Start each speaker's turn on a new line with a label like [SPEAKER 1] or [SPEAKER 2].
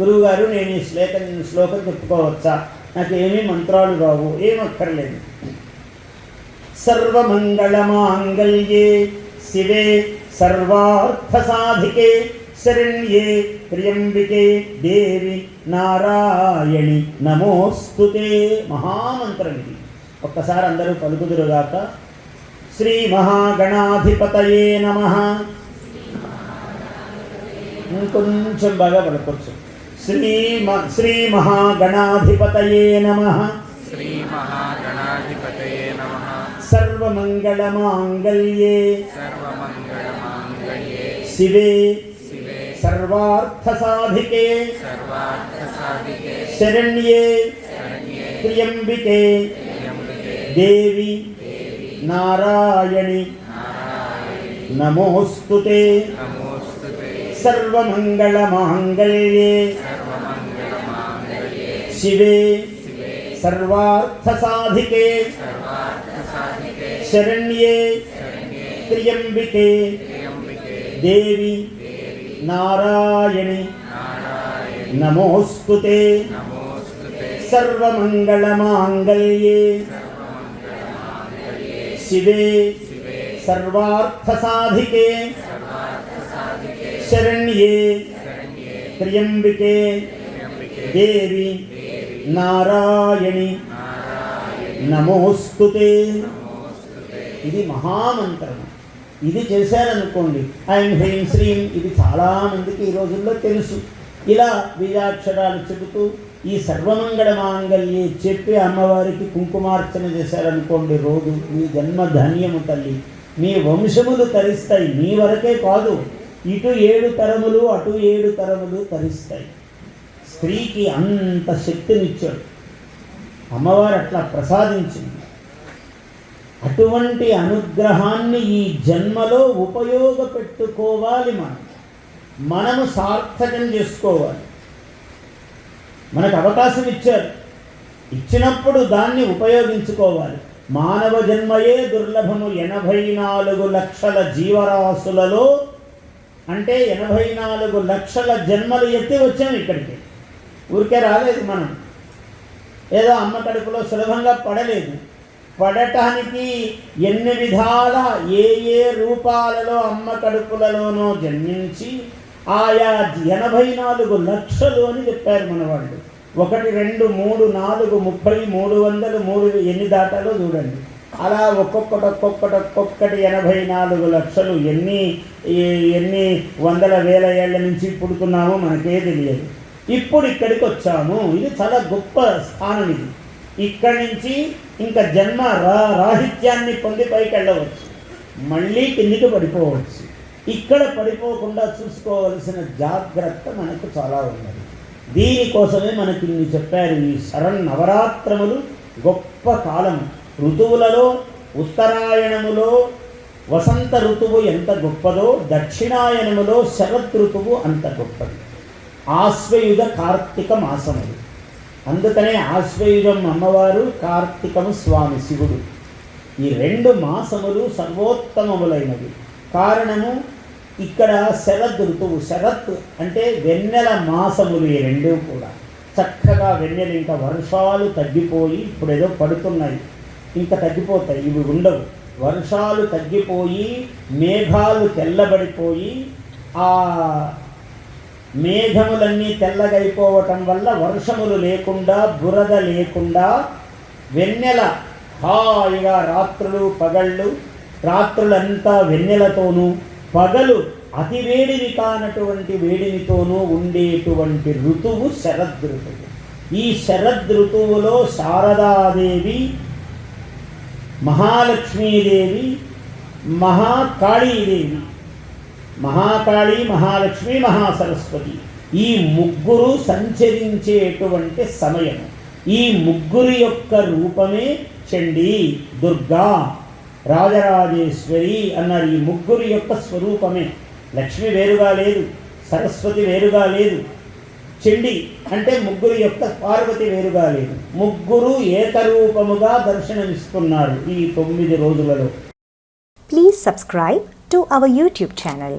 [SPEAKER 1] గురువుగారు నేను ఈ శ్లోకం శ్లోకం చెప్పుకోవచ్చా? నాకు ఏమీ మంత్రాలు రావు ఏమక్కర్లేదు. సర్వమంగళమాంగళ్యే శివే సర్వార్థసాధికే శరణ్యే ప్రియంబికే దేవి నారాయణి నమోస్తుతే మహామంత్రం ఇది ఒక్కసారి అందరూ పలుకుదురుగాక. శ్రీ మహాగణాధిపతయే నమ. ఇంకొంచెం బాగా పలుకొచ్చు श्रीम श्रीमहागणाधिपतये नमः।
[SPEAKER 2] श्रीमहागणाधिपतये नमः। सर्वमङ्गलमाङ्गल्ये।
[SPEAKER 1] सर्वमङ्गलमाङ्गल्ये।
[SPEAKER 2] शिवे। सर्वार्थसाधिके।
[SPEAKER 1] सर्वार्थसाधिके।
[SPEAKER 2] शरण्ये। त्र्यंबिके देवी।
[SPEAKER 1] नारायणि।
[SPEAKER 2] नमोस्तुते
[SPEAKER 1] सर्वमंगलमांगल्ये
[SPEAKER 2] शिवे। सर्वार्थसाधिके। शरण्ये।
[SPEAKER 1] त्र्यंबिके देवी।
[SPEAKER 2] नारायणी। नमोस्तुते
[SPEAKER 1] सर्वमंगलमांगल्ये सर्वमङ्गलमाङ्गल्ये।
[SPEAKER 2] शिवे। सर्वार्थसाधिके। शरण्ये। त्र्यंबिके
[SPEAKER 1] देवी। నారాయణి. నమోస్తుతే ఇది మహామంత్రం. ఇది చేశారనుకోండి. ఐం హ్రీం శ్రీం. ఇది చాలామందికి ఈ రోజుల్లో తెలుసు. ఇలా వీరాక్షరాలు చెబుతూ ఈ సర్వమంగళ మాంగళ్యే చెప్పి అమ్మవారికి కుంకుమార్చన చేశారనుకోండి రోజు మీ జన్మ ధన్యము తల్లి. మీ వంశములు తరిస్తాయి. మీ వరకే కాదు. ఇటు ఏడు తరములు అటు ఏడు తరములు తరిస్తాయి. స్త్రీకి అంత శక్తినిచ్చాడు. అమ్మవారు అట్లా ప్రసాదించింది. అటువంటి అనుగ్రహాన్ని ఈ జన్మలో ఉపయోగపెట్టుకోవాలి మనం. మనము సార్థకం చేసుకోవాలి. మనకు అవకాశం ఇచ్చారు. ఇచ్చినప్పుడు దాన్ని ఉపయోగించుకోవాలి. మానవ జన్మయే దుర్లభము. ఎనభై నాలుగు లక్షల జీవరాశులలో అంటే ఎనభై నాలుగు లక్షల జన్మలు ఎత్తి వచ్చాం ఇక్కడికి. ఊరికే రాలేదు మనం. ఏదో అమ్మ కడుపులో సులభంగా పడలేదు. పడటానికి ఎన్ని విధాల ఏ ఏ రూపాలలో అమ్మ కడుపులలోనో జన్మించి ఆయా ఎనభై నాలుగు లక్షలు అని చెప్పారు మన వాళ్ళు ఒకటి రెండు మూడు నాలుగు ముప్పై మూడు వందలు మూడు ఎన్ని దాటాలో చూడండి. అలా ఒక్కొక్కటి ఒక్కొక్కటి ఒక్కొక్కటి ఎనభై నాలుగు లక్షలు ఎన్ని ఎన్ని వందల వేల ఏళ్ళ నుంచి పుడుతున్నామో మనకే తెలియదు. ఇప్పుడు ఇక్కడికి వచ్చాము. ఇది చాలా గొప్ప స్థానం ఇది. ఇక్కడి నుంచి ఇంకా జన్మ రా రాహిత్యాన్ని పొంది పైకి వెళ్ళవచ్చు. మళ్ళీ కిందికి పడిపోవచ్చు. ఇక్కడ పడిపోకుండా చూసుకోవలసిన జాగ్రత్త మనకు చాలా ఉన్నది. దీనికోసమే మనకి ఇన్ని చెప్పారు ఈ శరణ్ నవరాత్రములు గొప్ప కాలం. ఋతువులలో ఉత్తరాయణములో వసంత ఋతువు ఎంత గొప్పదో దక్షిణాయనములో శరత్ ఋతువు అంత గొప్పది. ఆశ్వయుధ కార్తీక మాసములు అందుకనే ఆశ్వయుజం అమ్మవారు కార్తీకము స్వామి శివుడు. ఈ రెండు మాసములు సర్వోత్తమములైనవి. కారణము ఇక్కడ శరద్ ఋతువు శరత్ అంటే వెన్నెల మాసములు ఈ రెండూ కూడా. చక్కగా వెన్నెలు ఇంకా వర్షాలు తగ్గిపోయి ఇప్పుడు ఏదో పడుతున్నాయి. ఇంకా తగ్గిపోతాయి ఇవి ఉండవు. వర్షాలు తగ్గిపోయి మేఘాలు తెల్లబడిపోయి ఆ మేఘములన్నీ తెల్లగైపోవటం వల్ల వర్షములు లేకుండా బురద లేకుండా వెన్నెల హాయిగా రాత్రులు పగళ్ళు రాత్రులంతా వెన్నెలతోనూ పగలు అతి వేడిని కానటువంటి వేడినితోనూ ఉండేటువంటి ఋతువు శరదృతువు. ఈ శరద్ ఋతువులో శారదాదేవి మహాలక్ష్మీదేవి మహాకాళీదేవి మహాకాళి మహాలక్ష్మి మహాసరస్వతి. ఈ ముగ్గురు సంచరించేటువంటి సమయం. ఈ ముగ్గురు యొక్క రూపమే చండీ దుర్గా రాజరాజేశ్వరి అన్నారు. ఈ ముగ్గురు యొక్క స్వరూపమే. లక్ష్మి వేరుగా లేదు సరస్వతి వేరుగా లేదు. చెండి అంటే ముగ్గురు యొక్క పార్వతి వేరుగా లేదు. ముగ్గురు ఏకరూపముగా దర్శనమిస్తున్నారు ఈ తొమ్మిది రోజులలో.
[SPEAKER 3] Please subscribe to our YouTube channel